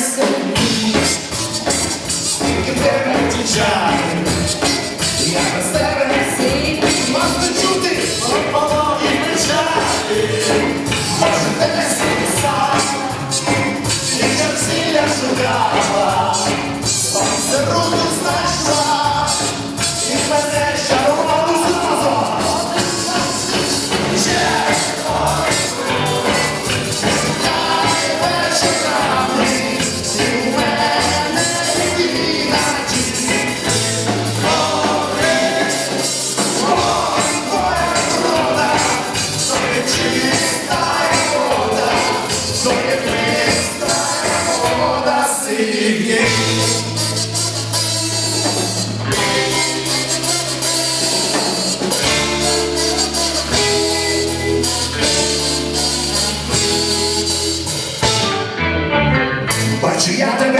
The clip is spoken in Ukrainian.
descanso. Бачу я тебе